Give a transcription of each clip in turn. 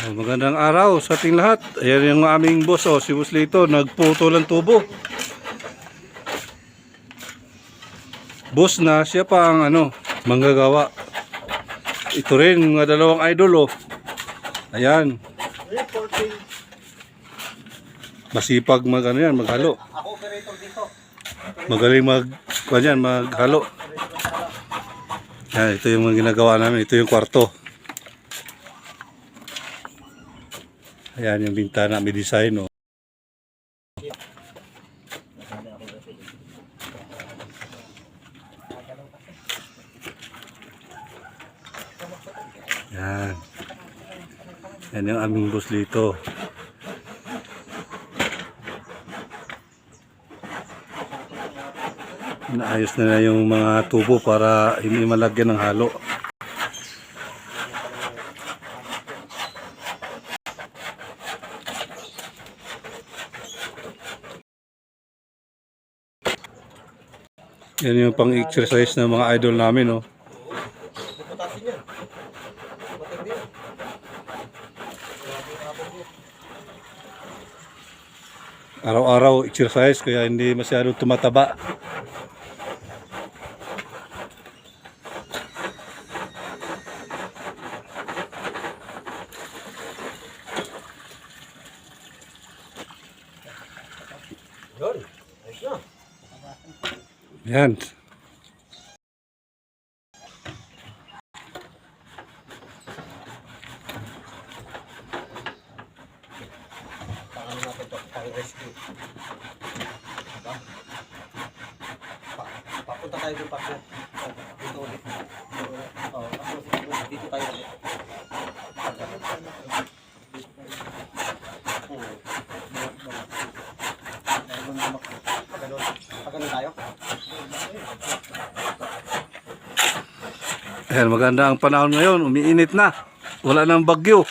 Magandang araw sa ating lahat. Ayan yung aming boss, oh, si Boss Lito, nagputo ng tubo. Boss na, siya pa ang ano, manggagawa. Ito rin, mga dalawang idol, oh. Ayan, masipag mag, ano yan, maghalo. Operator dito. Magaling mag, kanyan, maghalo. Yan, ito yung ginagawa namin. Ito yung kwarto. Ayan yung bintana, may design, oh. Yan. Yan yung aming boss dito. Naayos na na yung mga tubo para hindi malagyan ng halo. Yan yung pang-exercise ng mga idol namin, oh. Matindi yan. Araw-araw exercise kaya hindi masyadong tumataba. Yun. Ayos na. Yan. Paano natin ito? Pang-rescue. Diba? Pa papunta tayo doon pa. Dito ulit. Oo, tapos dito tayo ulit. Ayan, maganda ang panahon ngayon. Umiinit na. Wala nang bagyo.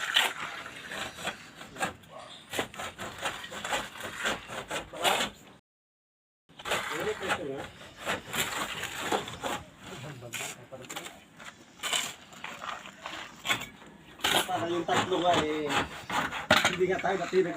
Para yung tatlo nga eh, hindi nga tayo natinag